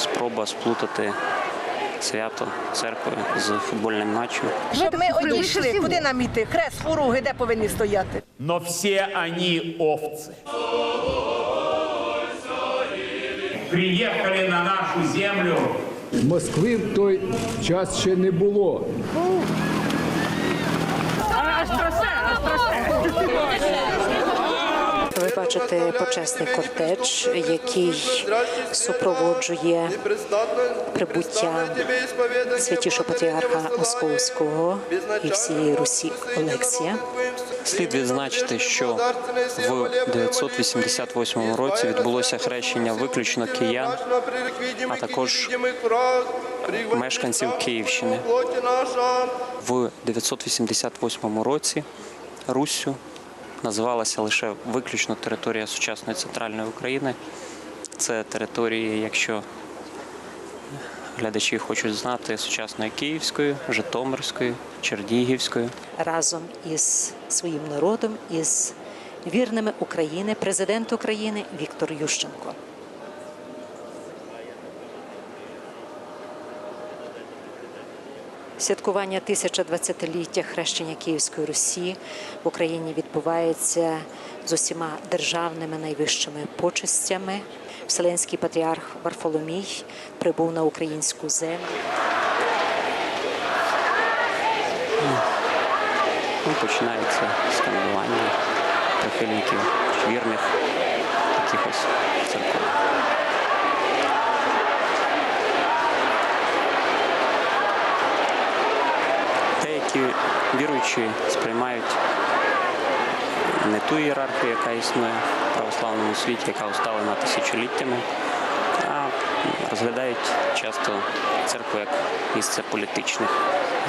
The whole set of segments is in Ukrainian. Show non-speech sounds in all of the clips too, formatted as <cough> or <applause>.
спроба сплутати свято церкви з футбольним матчем. Щоб ми одійшли, куди нам іти? Хрест, фуруги, де повинні стояти? но всі вони овці. Приїхали на нашу землю Москви в той час ще не було. Ви бачите почесний кортеж, який супроводжує прибуття святішого патріарха Московського і всієї Русі Олексія. Слід відзначити, що в 988 році відбулося хрещення виключно киян, а також мешканців Київщини. В 988 році Руссю називалася лише виключно територія сучасної центральної України. Це території, якщо глядачі хочуть знати, сучасної Київської, Житомирської, Чернігівської. разом із своїм народом, із вірними України, президент України Віктор Ющенко. Святкування 1020-ліття хрещення Київської Русі в Україні відбувається з усіма державними найвищими почестями. Вселенський патріарх Варфоломій прибув на українську землю. Ну, починається сканування прихильників вірних якихось церков. Деякі віруючі сприймають не ту ієрархію, яка існує в православному світі, яка усталена тисячоліттями, а розглядають часто церкву як місце політичних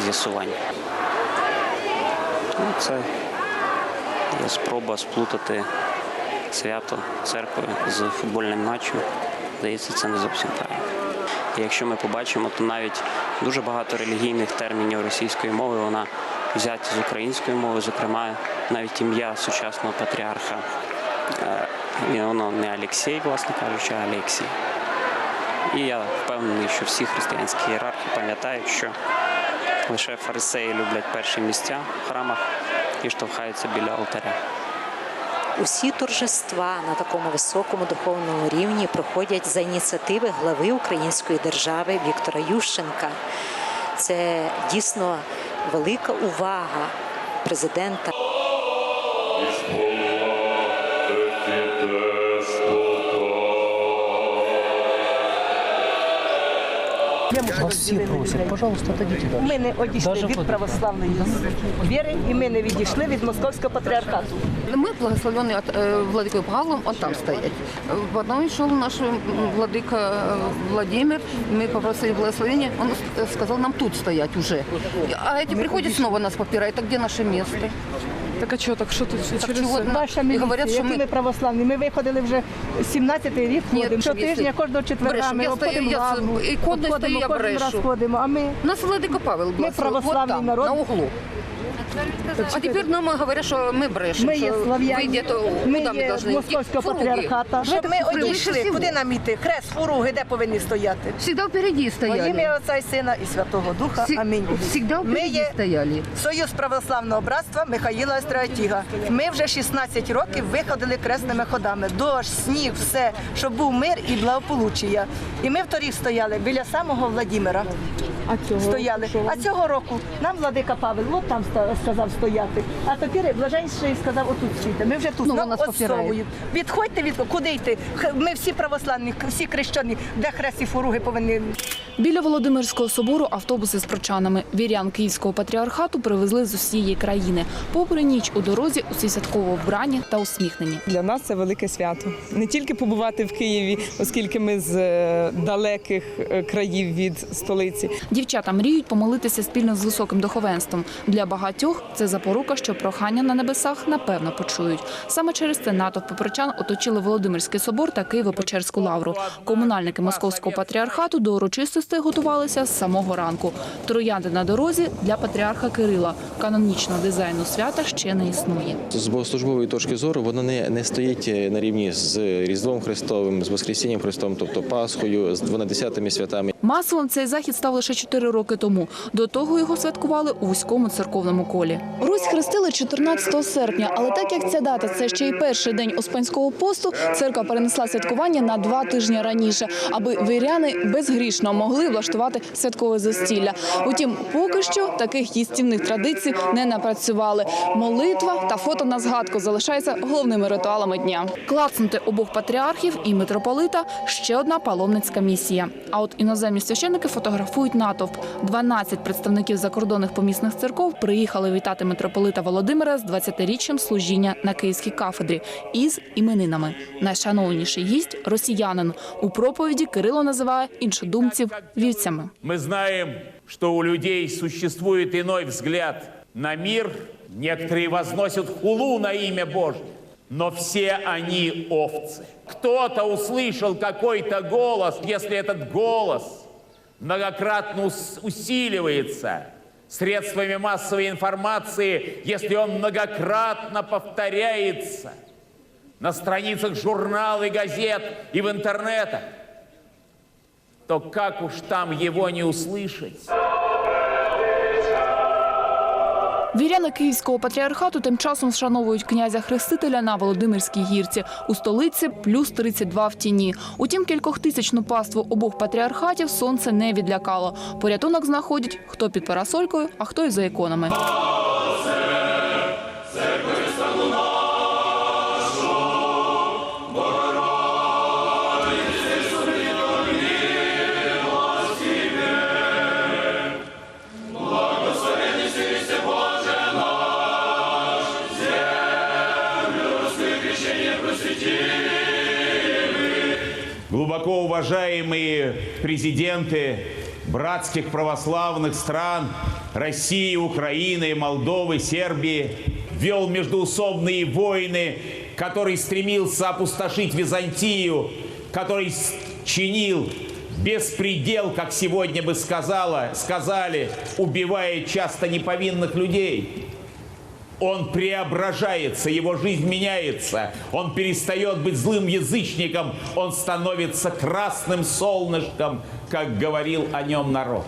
з'ясувань. Ну, це є спроба сплутати свято церкви з футбольним матчем. Здається, це не зовсім правильно. І якщо ми побачимо, то навіть дуже багато релігійних термінів російської мови вона взяті з української мови, зокрема, навіть ім'я сучасного патріарха. е, і Воно не Алексій, власне кажучи, а Алексій. І я впевнений, що всі християнські ієрархи пам'ятають, що Лише фарисеї люблять перші місця в храмах і штовхаються біля алтаря. Усі торжества на такому високому духовному рівні проходять за ініціативи глави Української держави Віктора Ющенка. Це дійсно велика увага президента. Вас всі просять, пожалуйста, дадіть далі. Ми не одійшли Даже від фото. православної віри, і ми не відійшли від московського патріархату. Мы, благословенные от, э, владыкой Павлом, он там стоять. Потом шел наш м, владыка э, Владимир, мы попросили благословения, он с- сказал нам тут стоять уже. А эти приходят снова нас попирают, а где наше место? Так а що, так що тут Так через чего це? Наша И міліція, говорят, что які ми мы... православні. Ми виходили вже 17-й рік, Ні, ходимо. Щотижня, міліція. кожного четверга Брешу. ми Я стою, обходимо я главну, з іконою обходимо, стою, я кожен раз брешу. ходимо, а ми Нас владыка Павел благословил. православный вот там, народ. на углу. А теперь нам говорят, что мы брешем, Ми є что вы слав'яні, где-то ми куда мы є должны з идти? московського Фуруги. патріархата. Щоб ми Превыше одійшли, всего. куди нам іти? Хрест, фуруги, де повинні стояти? Всегда впереди Во стояли. ім'я Отця і Сина і Святого Духа. Всі- Амінь. Всегда Ми впереди є стояли. Союз православного братства Михаїла Остратіга. Ми вже 16 років виходили кресними ходами. Дощ, сніг, все, щоб був мир і благополуччя. І ми вторік стояли біля самого Владимира. А цього Стояли. А цього року нам владика Павел от там ста- сказав стояти. А тепер блаженший сказав отут стійте. Ми вже тут Ну, нам нас осовують. Відходьте від куди йти? Ми всі православні, всі хрещені, де хрест і фуруги повинні Біля Володимирського собору автобуси з прочанами. Вірян Київського патріархату привезли з усієї країни. Попри ніч у дорозі усі святково вбрані та усміхнені. Для нас це велике свято. Не тільки побувати в Києві, оскільки ми з е, далеких е, країв від столиці, Дівчата мріють помолитися спільно з високим духовенством. Для багатьох це запорука, що прохання на небесах напевно почують. Саме через це натовп попричан оточили Володимирський собор та Києво-Печерську лавру. Комунальники московського патріархату до урочистостей готувалися з самого ранку. Троянди на дорозі для патріарха Кирила. Канонічного дизайну свята ще не існує. З богослужбової точки зору воно не, не стоїть на рівні з Різдвом Христовим, з Воскресінням Христом, тобто Пасхою, з 12 святами. Масовим цей захід став лише 4 роки тому. До того його святкували у вузькому церковному колі. Русь хрестили 14 серпня, але так як ця дата це ще й перший день Успенського посту, церква перенесла святкування на два тижні раніше, аби віряни безгрішно могли влаштувати святкове застілля. Утім, поки що таких їстівних традицій не напрацювали. Молитва та фото на згадку залишаються головними ритуалами дня. Клацнути обох патріархів і митрополита ще одна паломницька місія. А от іноземні священники фотографують натовп. 12 представників закордонних помісних церков приїхали вітати митрополита Володимира з 20-річчям служіння на Київській кафедрі із іменинами. Найшановніший гість росіянин. У проповіді Кирило називає іншодумців вівцями. Мы знаем, что у людей существует иной взгляд на мир. Некоторые возносят хулу на имя Божье. Но все они овцы. Кто-то услышал какой-то голос, если этот голос многократно ус- усиливается средствами массовой информации, если он многократно повторяется на страницах журналов и газет и в интернетах, то как уж там его не услышать? Віряни Київського патріархату тим часом вшановують князя Хрестителя на Володимирській гірці. У столиці плюс 32 в тіні. Утім, кількохтисячну паству обох патріархатів сонце не відлякало. Порятунок знаходять хто під парасолькою, а хто і за іконами. Уважаемые президенты братских православных стран России, Украины, Молдовы, Сербии вел междуусобные войны, который стремился опустошить Византию, который чинил беспредел, как сегодня бы сказала, сказали, убивая часто неповинных людей. Он преображается, его жизнь меняется. Он перестает быть злым язычником, он становится красным солнышком, как говорил о нем народ.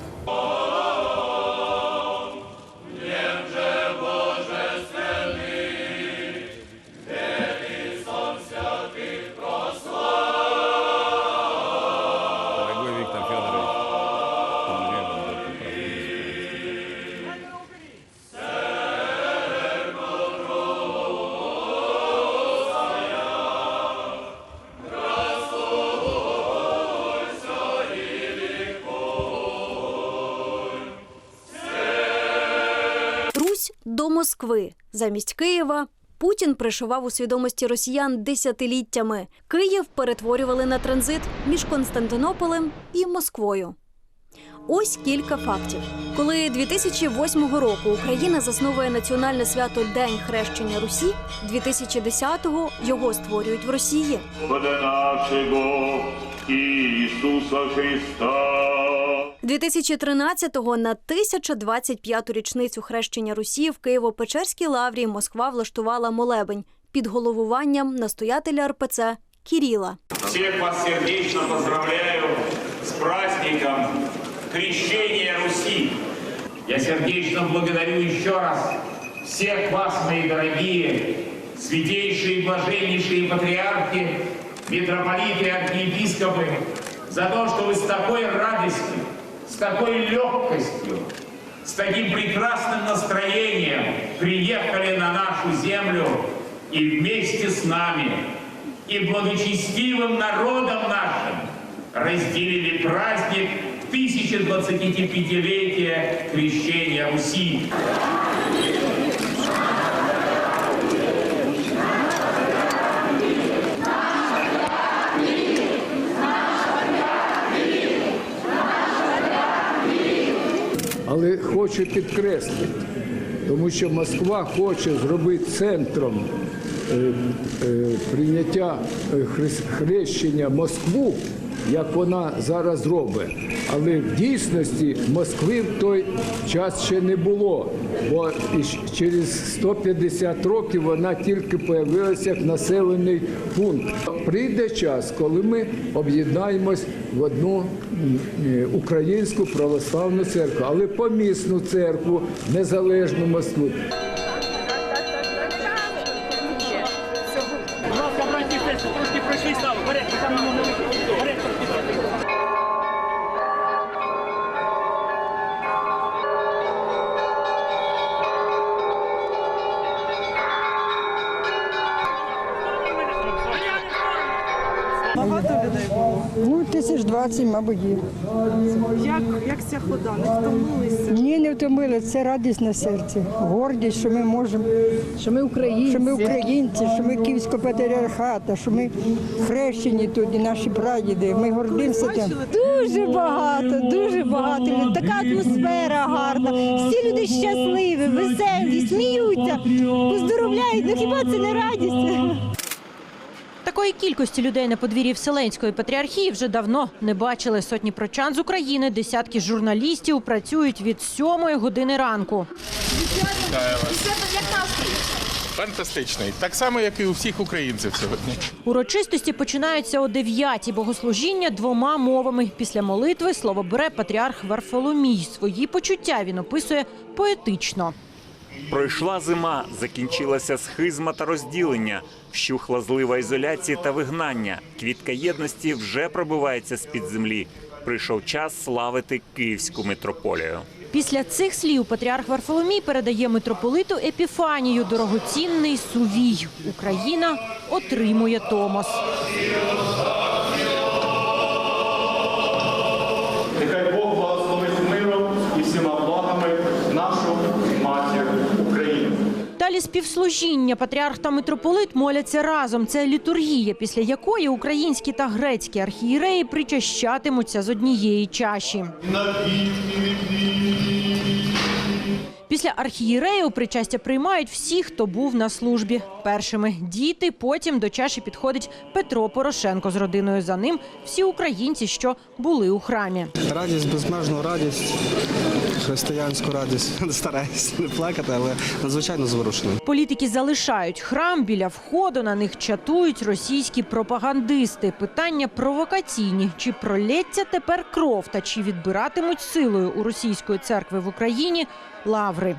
Замість Києва Путін пришивав у свідомості росіян десятиліттями. Київ перетворювали на транзит між Константинополем і Москвою. Ось кілька фактів. Коли 2008 року Україна засновує національне свято День хрещення Русі, 2010-го його створюють в Росії. Нашего Иисуса Христа. 2013-го на 1025-ту річницю хрещення Русі в Києво-Печерській лаврі Москва влаштувала молебень під головуванням настоятеля РПЦ Кіріла. Всех вас сердечно поздравляю с праздником Крещения Руси. Я сердечно благодарю еще раз всех вас, мои дорогие, святейшие и блаженнейшие патриархи, митрополиты и архиепископы, за то, что вы с такой радостью, с такой легкостью, с таким прекрасным настроением приехали на нашу землю и вместе с нами и благочестивым народом нашим разделили праздник 1025-летия крещения Руси. Але хочу підкреслити, тому що Москва хоче зробити центром е, е, прийняття е, хрещення Москву, як вона зараз робить. Але в дійсності Москви в той час ще не було, бо через 150 років вона тільки появилася як населений пункт. Прийде час, коли ми об'єднаємось в одну е, українську православну церкву, але помісну церкву, незалежну Москву. 20, мабуть. Як, як ця хода? Не втомилися? Ні, не втомили. Це радість на серці. Гордість, що ми можемо, Що ми українці, що ми українці, що ми київського патріархата, що ми хрещені тут і наші прадіди. Ми гордимося тим. Дуже багато, дуже багато. Така атмосфера гарна. Всі люди щасливі, веселі, сміються, поздоровляють. Ну хіба це не радість? Такої кількості людей на подвір'ї Вселенської патріархії вже давно не бачили. Сотні прочан з України, десятки журналістів працюють від сьомої години ранку. Фантастичний. Так само, як і у всіх українців сьогодні. Урочистості починаються о 9 богослужіння двома мовами. Після молитви слово бере патріарх Варфоломій. Свої почуття він описує поетично. Пройшла зима, закінчилася схизма та розділення, вщухла злива ізоляції та вигнання. Квітка єдності вже пробивається з під землі. Прийшов час славити київську митрополію. Після цих слів патріарх Варфоломій передає митрополиту Епіфанію дорогоцінний сувій. Україна отримує Томос. Далі співслужіння патріарх та митрополит моляться разом. Це літургія, після якої українські та грецькі архієреї причащатимуться з однієї чаші. Після архієреїв причастя приймають всі, хто був на службі. Першими діти, потім до чаші підходить Петро Порошенко з родиною. За ним всі українці, що були у храмі. Радість, безмежну радість, християнську радість. <laughs> Стараюсь не плакати, але надзвичайно зворушений. Політики залишають храм біля входу. На них чатують російські пропагандисти. Питання провокаційні: чи пролється тепер кров та чи відбиратимуть силою у російської церкви в Україні лаври.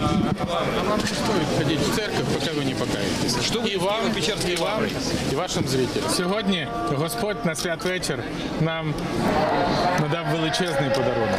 А вам не стоит ходить в церковь, пока вы не покаетесь. Что и вам, и вам, і вашим зрителям. Сьогодні Господь на святвечір нам надав величезний подарунок.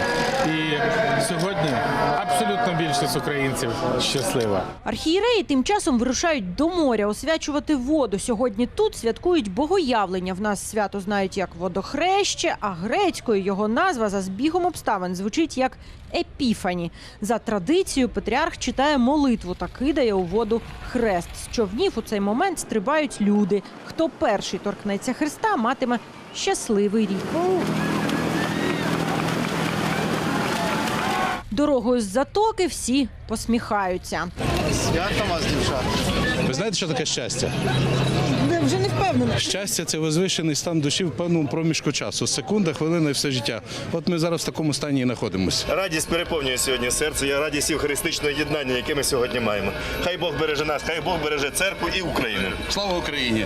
І сьогодні абсолютно більшість українців щаслива. Архієреї тим часом вирушають до моря освячувати воду. Сьогодні тут святкують богоявлення. В нас свято знають як водохреще, а грецькою його назва за збігом обставин звучить як епіфані. За традицією патріарх читає молитву та кидає у воду хрест. З човнів у цей момент стрибають люди. Хто перший торкнеться хреста, матиме щасливий рік. Дорогою з затоки всі посміхаються. Свято вас, дівчата. Ви знаєте, що таке щастя? Я вже не впевнена. Щастя це возвишений стан душі в певному проміжку часу. Секунда, хвилина і все життя. От ми зараз в такому стані і знаходимося. Радість переповнює сьогодні серце. Я радість євхаристичного єднання, яке ми сьогодні маємо. Хай Бог береже нас, хай Бог береже церкву і Україну. Слава Україні!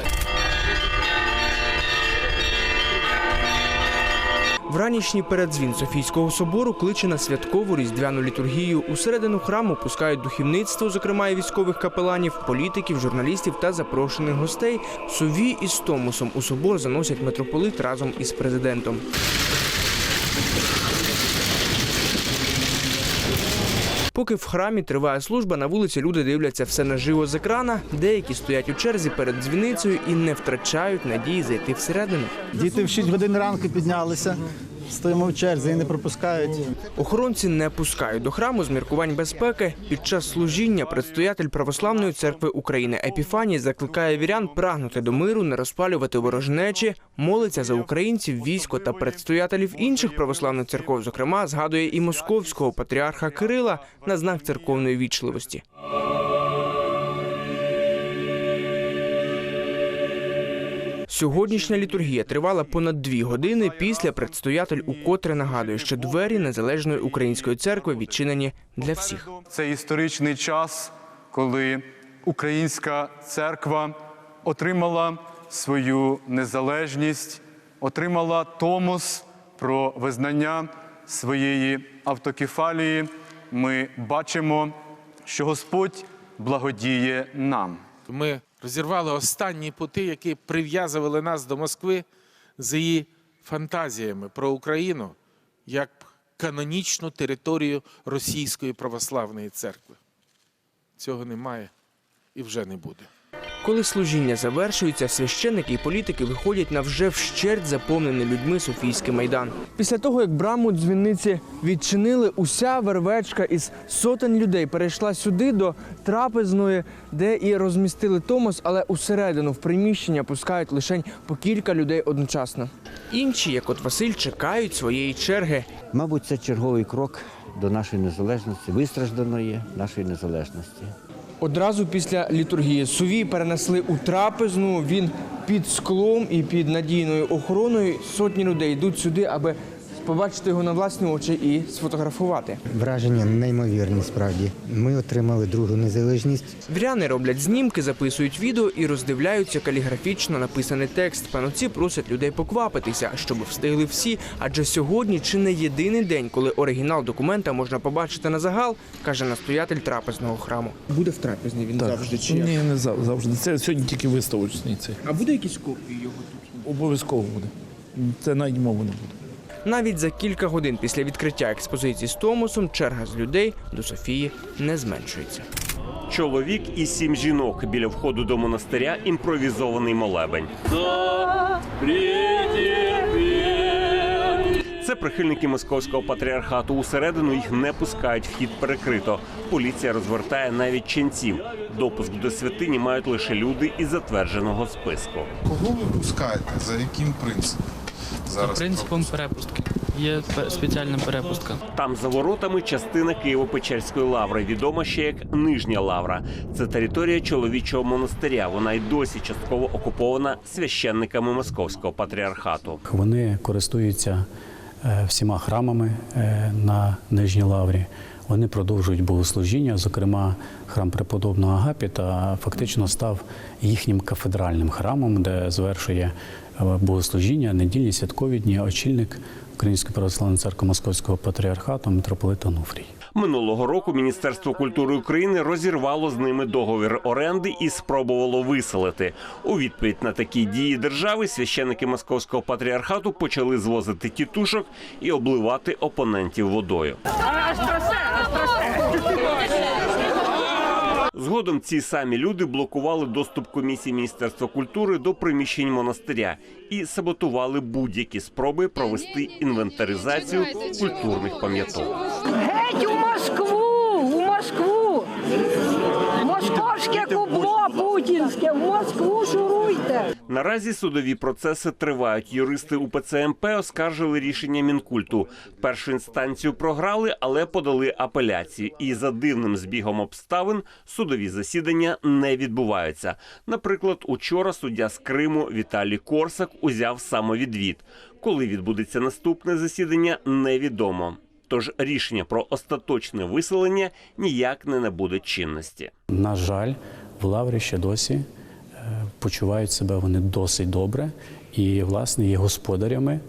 Вранішній передзвін Софійського собору кличе на святкову різдвяну літургію. Усередину храму пускають духівництво, зокрема і військових капеланів, політиків, журналістів та запрошених гостей. Суві із Томосом у собор заносять митрополит разом із президентом. Поки в храмі триває служба, на вулиці люди дивляться все наживо з екрана. Деякі стоять у черзі перед дзвіницею і не втрачають надії зайти всередину. Діти в 6 годин ранку піднялися, стоїмо в черзі і не пропускають. Охоронці не пускають до храму з міркувань безпеки. Під час служіння предстоятель Православної церкви України Епіфаній закликає вірян прагнути до миру, не розпалювати ворожнечі, молиться за українців, військо та предстоятелів інших православних церков. Зокрема, згадує і московського патріарха Кирила на знак церковної вічливості. Сьогоднішня літургія тривала понад дві години. Після предстоятель укотре нагадує, що двері незалежної української церкви відчинені для всіх. Це історичний час, коли українська церква отримала свою незалежність, отримала томос про визнання своєї автокефалії. Ми бачимо, що Господь благодіє нам. Ми розірвали останні пути, які прив'язували нас до Москви з її фантазіями про Україну як канонічну територію Російської православної церкви. Цього немає і вже не буде. Коли служіння завершується, священники і політики виходять на вже вщерть заповнений людьми Софійський майдан. Після того, як браму дзвіниці відчинили, уся вервечка із сотень людей перейшла сюди до трапезної, де і розмістили Томос, але усередину в приміщення пускають лише по кілька людей одночасно. Інші, як от Василь, чекають своєї черги. Мабуть, це черговий крок до нашої незалежності, вистражданої нашої незалежності. Одразу після літургії Сувій перенесли у трапезну. Він під склом і під надійною охороною. Сотні людей йдуть сюди, аби побачити його на власні очі і сфотографувати. Враження неймовірні справді. Ми отримали другу незалежність. Віряни роблять знімки, записують відео і роздивляються каліграфічно написаний текст. Пануці просять людей поквапитися, щоб встигли всі. Адже сьогодні чи не єдиний день, коли оригінал документа можна побачити на загал, каже настоятель трапезного храму. Буде в трапезні він завжди чи як? Ні, не завжди. Це сьогодні тільки виставочний цей. А буде якісь копії його тут? Обов'язково буде. Це навіть мови не буде. Навіть за кілька годин після відкриття експозиції з Томосом черга з людей до Софії не зменшується. Чоловік і сім жінок біля входу до монастиря імпровізований молебень. Це прихильники московського патріархату. Усередину їх не пускають, вхід перекрито. Поліція розвертає навіть ченців. Допуск до святині мають лише люди із затвердженого списку. Кого ви пускаєте? За яким принципом? Зараз Принципом перепустки. Є спеціальна перепустка. Там за воротами частина Києво-Печерської лаври, відома ще як Нижня Лавра. Це територія чоловічого монастиря. Вона й досі частково окупована священниками московського патріархату. Вони користуються е, всіма храмами е, на Нижній Лаврі. Вони продовжують богослужіння, зокрема, храм преподобного Агапіта фактично став їхнім кафедральним храмом, де звершує богослужіння недільні святкові дні очільник Української православної церкви Московського патріархату митрополит Онуфрій. Минулого року Міністерство культури України розірвало з ними договір оренди і спробувало виселити. У відповідь на такі дії держави священники московського патріархату почали звозити тітушок і обливати опонентів водою. Згодом ці самі люди блокували доступ комісії Міністерства культури до приміщень монастиря і саботували будь-які спроби провести інвентаризацію культурних пам'яток. Геть у Москву! У Москву! Московське кубло путінське! В Москву шуруйте! Наразі судові процеси тривають. Юристи УПЦ МП оскаржили рішення мінкульту. Першу інстанцію програли, але подали апеляцію. І за дивним збігом обставин судові засідання не відбуваються. Наприклад, учора суддя з Криму Віталій Корсак узяв самовідвід. Коли відбудеться наступне засідання, невідомо. Тож рішення про остаточне виселення ніяк не набуде чинності. На жаль, в Лаврі ще досі почувають себе вони досить добре і, власне, є господарями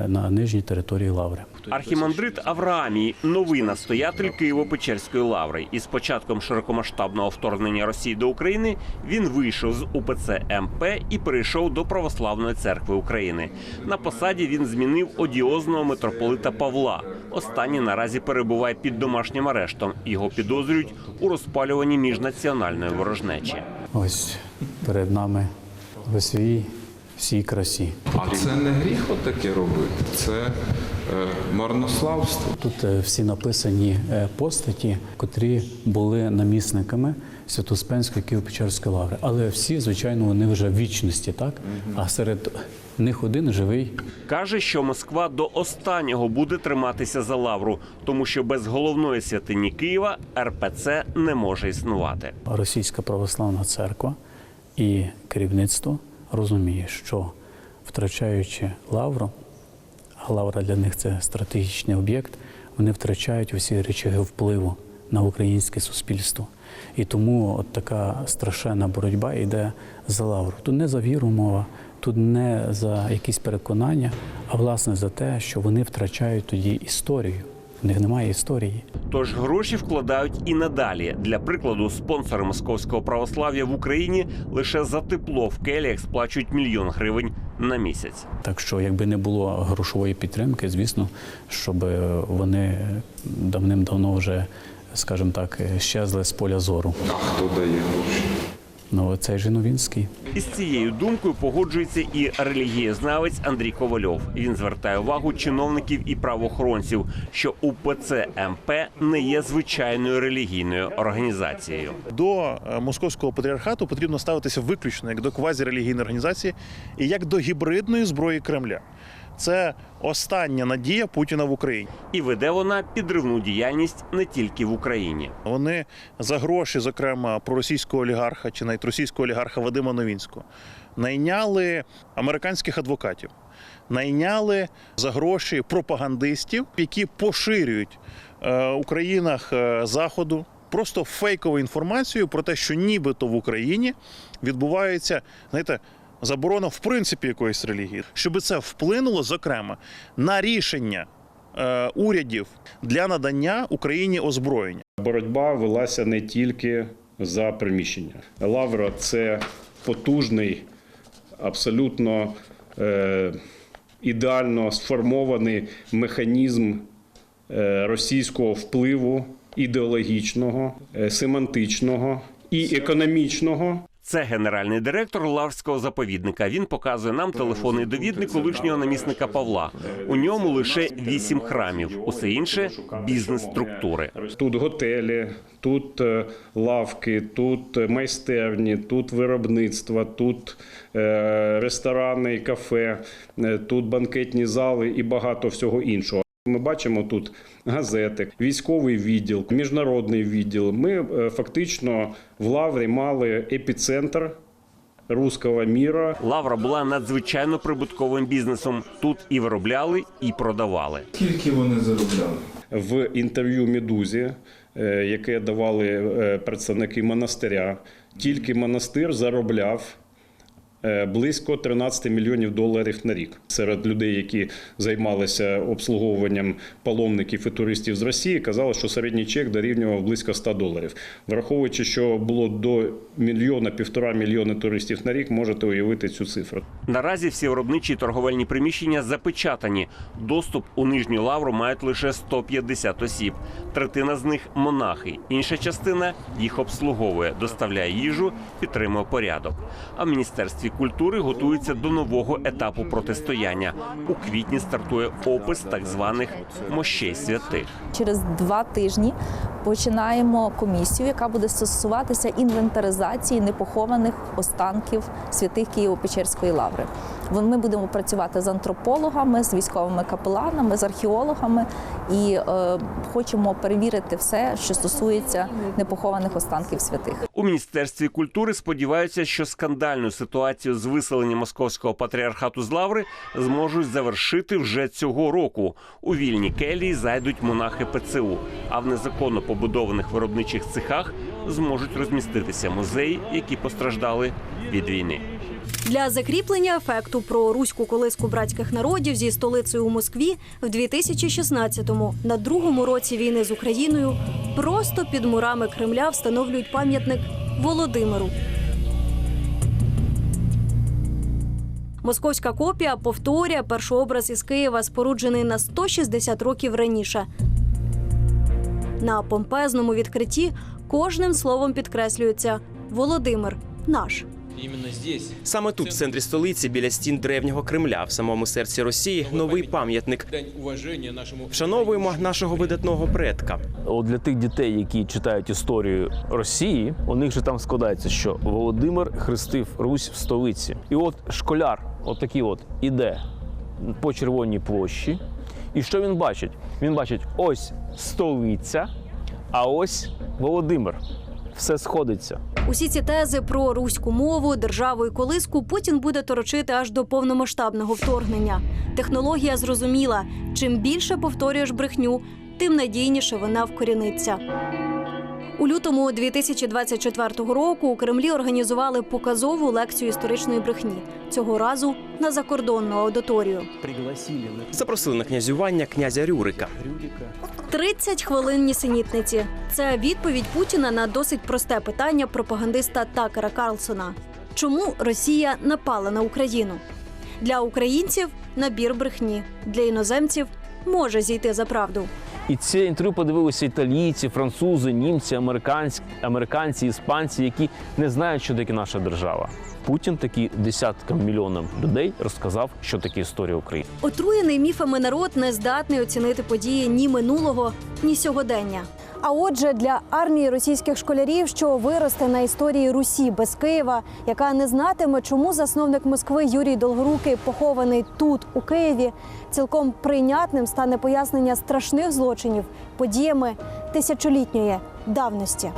е, на нижній території Лаври. Архімандрит Авраамій новий настоятель Києво-Печерської лаври. І з початком широкомасштабного вторгнення Росії до України він вийшов з УПЦ МП і перейшов до Православної церкви України. На посаді він змінив одіозного митрополита Павла. Останній наразі перебуває під домашнім арештом. Його підозрюють у розпалюванні міжнаціональної ворожнечі. Ось перед нами Весвій всій красі. А це не гріх отаке робити, це е, марнославство. Тут е, всі написані е, постаті, котрі були намісниками Святоспенської Києво-Печерської лаври. Але всі, звичайно, вони вже в вічності, так? А серед них один живий. Каже, що Москва до останнього буде триматися за лавру, тому що без головної святині Києва РПЦ не може існувати. Російська православна церква і керівництво розуміє, що втрачаючи лавру, а лавра для них це стратегічний об'єкт, вони втрачають усі речаги впливу на українське суспільство. І тому от така страшенна боротьба йде за лавру. Тут не за віру мова, тут не за якісь переконання, а власне за те, що вони втрачають тоді історію. В них немає історії. Тож гроші вкладають і надалі. Для прикладу, спонсори московського православ'я в Україні лише за тепло в келіях сплачують мільйон гривень на місяць. Так що, якби не було грошової підтримки, звісно, щоб вони давним-давно вже, скажімо так, щезли з поля зору. А хто дає гроші? Ну, цей же Новінський. Із цією думкою погоджується і релігієзнавець Андрій Ковальов. Він звертає увагу чиновників і правоохоронців, що УПЦ МП не є звичайною релігійною організацією. До е, московського патріархату потрібно ставитися виключно як до квазірелігійної організації і як до гібридної зброї Кремля. Це остання надія Путіна в Україні. І веде вона підривну діяльність не тільки в Україні. Вони за гроші, зокрема проросійського олігарха чи навіть російського олігарха Вадима Новінського, найняли американських адвокатів, найняли за гроші пропагандистів, які поширюють е, у країнах е, Заходу просто фейкову інформацію про те, що нібито в Україні відбувається, знаєте. Заборона в принципі якоїсь релігії, щоб це вплинуло, зокрема, на рішення е, урядів для надання Україні озброєння. Боротьба велася не тільки за приміщення. Лавра це потужний, абсолютно е, ідеально сформований механізм е, російського впливу ідеологічного, е, семантичного і економічного. Це генеральний директор Лаврського заповідника. Він показує нам телефонний довідник колишнього намісника Павла. У ньому лише вісім храмів, усе інше бізнес-структури. Тут готелі, тут е, лавки, тут е, майстерні, тут виробництва, тут е, ресторани кафе, тут банкетні зали і багато всього іншого. Ми бачимо тут газети, військовий відділ, міжнародний відділ. Ми е, фактично в Лаврі мали епіцентр руського міра. Лавра була надзвичайно прибутковим бізнесом. Тут і виробляли, і продавали. Скільки вони заробляли? В інтерв'ю Медузі, е, яке давали е, представники монастиря, тільки монастир заробляв. Е, Близько 13 мільйонів доларів на рік серед людей, які займалися обслуговуванням паломників і туристів з Росії, казали, що середній чек дорівнював близько 100 доларів. Враховуючи, що було до мільйона півтора мільйона туристів на рік, можете уявити цю цифру. Наразі всі виробничі торговельні приміщення запечатані. Доступ у нижню лавру мають лише 150 осіб. Третина з них монахи. Інша частина їх обслуговує, доставляє їжу, підтримує порядок. А в міністерстві культури готуються до нового етапу протистояння. У квітні стартує опис так званих мощей святих. Через два тижні починаємо комісію, яка буде стосуватися інвентаризації непохованих останків святих Києво-Печерської лаври. Ми будемо працювати з антропологами, з військовими капеланами, з археологами і е, хочемо перевірити все, що стосується непохованих останків святих. У міністерстві культури сподіваються, що скандальну ситуацію з виселенням московського патріархату з лаври зможуть завершити вже цього року. У вільні келії зайдуть монахи ПЦУ, а в незаконно побудованих виробничих цехах зможуть розміститися музеї, які постраждали від війни. Для закріплення ефекту про руську колиску братських народів зі столицею у Москві в 2016-му, на другому році війни з Україною, просто під мурами Кремля встановлюють пам'ятник Володимиру. Московська копія повторює першообраз із Києва, споруджений на 160 років раніше. На помпезному відкритті кожним словом підкреслюється Володимир наш. Саме тут, в центрі столиці, біля стін древнього Кремля, в самому серці Росії, новий пам'ятник. Вшановуємо нашого видатного предка. От для тих дітей, які читають історію Росії, у них же там складається, що Володимир хрестив Русь в столиці. І от школяр, от такий от, іде по червоній площі. І що він бачить? Він бачить ось столиця, а ось Володимир. Все сходиться. Усі ці тези про руську мову, державу і колиску Путін буде торочити аж до повномасштабного вторгнення. Технологія зрозуміла: чим більше повторюєш брехню, тим надійніше вона вкоріниться. У лютому 2024 року у Кремлі організували показову лекцію історичної брехні. Цього разу на закордонну аудиторію. Запросили на князювання князя Рюрика. 30 хвилин нісенітниці. Це відповідь Путіна на досить просте питання пропагандиста Такера Карлсона. Чому Росія напала на Україну? Для українців набір брехні, для іноземців може зійти за правду. І це інтерв'ю подивилися італійці, французи, німці, американці, американці, іспанці, які не знають, що таке наша держава. Путін такі десяткам мільйонам людей розказав, що таке історія України. Отруєний міфами народ не здатний оцінити події ні минулого, ні сьогодення. А отже, для армії російських школярів, що виросте на історії Русі без Києва, яка не знатиме, чому засновник Москви Юрій Долгорукий похований тут, у Києві, цілком прийнятним стане пояснення страшних злочинів подіями тисячолітньої давності.